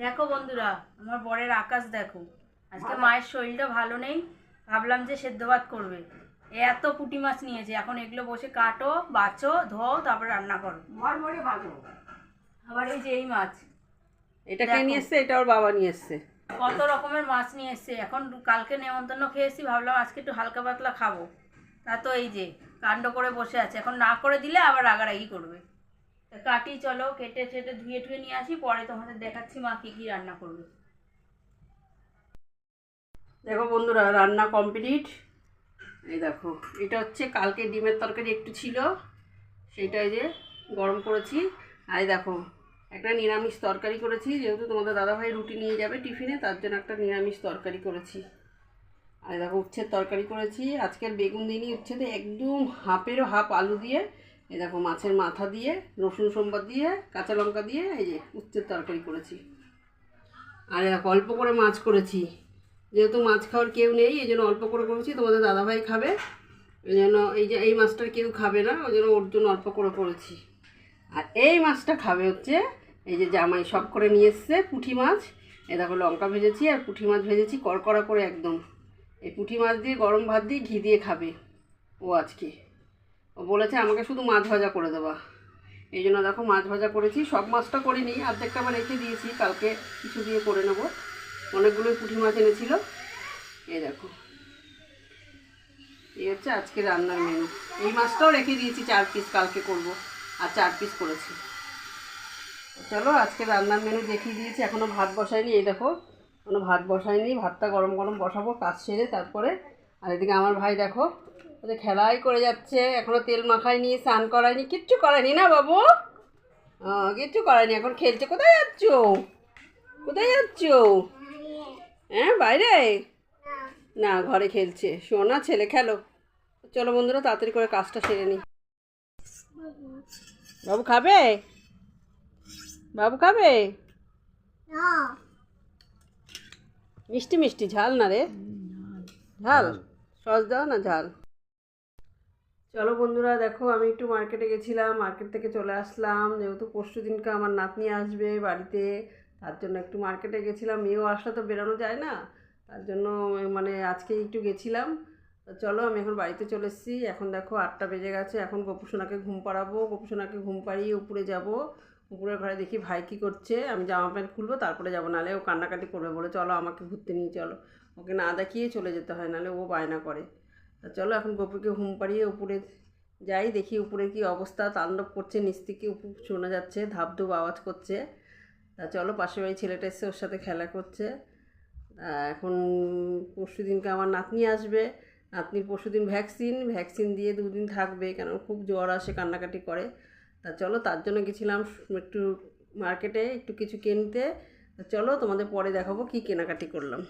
দেখো বন্ধুরা আমার বরের আকাশ দেখো। আজকে মায়ের শরীরটা ভালো নেই ভাবলাম যে সেদ্ধ ভাত করবে। এ এত পুঁটি মাছ নিয়েছে এখন এগুলো বসে কাটো বাছো ধোও তারপর রান্না করো। মরমরে ভালো আবার এই যে এই মাছ। এটা কে নিয়ে এসছে? এটা ওর বাবা নিয়ে এসছে। কত রকমের মাছ নিয়ে এসছে। এখন কালকে নেমন্তন্ন খেয়েছি ভাবলাম আজকে একটু হালকা পাতলা খাব। তা তো এই যে কাণ্ড করে বসে আছে। এখন না করে দিলে আবার রাগারাগি করবে। তা কাটি চলো, কেটে টেটে ধুয়ে টুয়ে নিয়ে আসি, পরে তোমাদের দেখাচ্ছি মা কী কী রান্না করবে। দেখো বন্ধুরা, রান্না কমপ্লিট। এই দেখো, এটা হচ্ছে কালকে ডিমের তরকারি একটু ছিল সেইটা এই যে গরম করেছি। আর দেখো, একটা নিরামিষ তরকারি করেছি, যেহেতু তোমাদের দাদাভাই রুটি নিয়ে যাবে টিফিনে, তার জন্য একটা নিরামিষ তরকারি করেছি। আর দেখো, উচ্ছের তরকারি করেছি, আজকের বেগুন দিনই উচ্ছেতে একদম হাফেরও হাফ আলু দিয়ে। এই দেখো মাছের মাথা দিয়ে, রসুন সোমবার দিয়ে, কাঁচা লঙ্কা দিয়ে, এই যে উচ্ছের তরকারি করেছি। আর দেখো অল্প করে মাছ করেছি। যেহেতু মাছ খাওয়ার কেউ নেই, এই জন্য অল্প করে করেছি, তোমাদের দাদাভাই খাবে। এই জন্য এই যে, এই মাছটা কেউ খাবে না, ওই জন্য ওর জন্য অল্প করে করেছি। আর এই মাছটা খাবে হচ্ছে, এই যে জামাই সব করে নিয়ে এসছে, পুঁটি মাছ। এ দেখো লঙ্কা ভেজেছি আর পুঁটি মাছ ভেজেছি কড়কড়া করে একদম। এই পুঁটি মাছ দিয়ে গরম ভাত দিয়ে ঘি দিয়ে খাবে ও আজকে। ও বলেছে আমাকে শুধু মাছ ভাজা করে দেবা। এই জন্য দেখো মাছ ভাজা করেছি, সব মাছটা করিনি অর্ধেকটা আবার রেখে দিয়েছি, কালকে কিছু দিয়ে করে নেব। অনেকগুলোই পুঁটি মাছ এনেছিল। এই দেখো। এই হচ্ছে আজকে রান্নার মেনু এই মাছটাও রেখে দিয়েছি, চার পিস কালকে করব, আর চার পিস করেছি। চলো আজকে রান্নার মেনু দেখিয়ে দিয়েছি এখনও ভাত বসাইনি এই দেখো। এখনও ভাত বসাইনি ভাতটা গরম গরম বসাবো, কাজ সেরে তারপরে, আর এদিকে আমার ভাই দেখো ওদের খেলাই করে যাচ্ছে এখনও তেল মাখায়নি স্নান করায়নি কিচ্ছু করায়নি না বাবু? কিচ্ছু করায়নি এখন খেলছে। কোথায় যাচ্ছ? কোথায় যাচ্ছ? হ্যাঁ বাইরে? না ঘরে খেলছে। শোনা ছেলে খেলো। চলো বন্ধুরা তাড়াতাড়ি করে কাজটা সেরে নি। বাবু খাবে? বাবু খাবে? মিষ্টি মিষ্টি ঝাল না রে? ঝাল? সস দাও না ঝাল? চলো বন্ধুরা, দেখো আমি একটু মার্কেটে গেছিলাম মার্কেট থেকে চলে আসলাম। যেহেতু পরশু দিনকে আমার নাতনি আসবে বাড়িতে, তার জন্য একটু মার্কেটে গেছিলাম। মেয়েও আসলে তো বেরোনো যায় না, তার জন্য মানে আজকে একটু গেছিলাম। চলো আমি এখন বাড়িতে চলে এসেছি। এখন দেখো আটটা বেজে গেছে, এখন গোপুসোনাকে ঘুম পাড়াবো। গোপুসোনাকে ঘুম পাড়িয়ে উপরে যাব। উপরের ঘরে দেখি ভাই কী করছে, আমি জামা প্যান্ট খুলবো, তারপরে যাব। নাহলে ও কান্নাকাটি করবে বলে, চলো আমাকে ঘুরতে নিয়ে চলো। ওকে না দেখিয়ে চলে যেতে হয় নাহলে ও বায়না করে। তা চলো এখন গপুকে হুম পাড়িয়ে উপরে যাই, দেখি উপরে কি অবস্থা। তাণ্ডব করছে নিচ থেকে উপর শোনা যাচ্ছে ধাপ ধুপ আওয়াজ করছে। তা চলো পাশে বাড়ি ছেলেটা এসে ওর সাথে খেলা করছে। এখন পরশু দিনকে আমার নাতনি আসবে। নাতনির পরশু দিন ভ্যাকসিন। ভ্যাকসিন দিয়ে দুদিন থাকবে, কেন খুব জ্বর আসে, কান্নাকাটি করে। তা চলো, তার জন্য গেছিলাম একটু মার্কেটে, একটু কিছু কিনতে। চলো, তোমাদের পরে দেখাবো কি কেনাকাটি করলাম।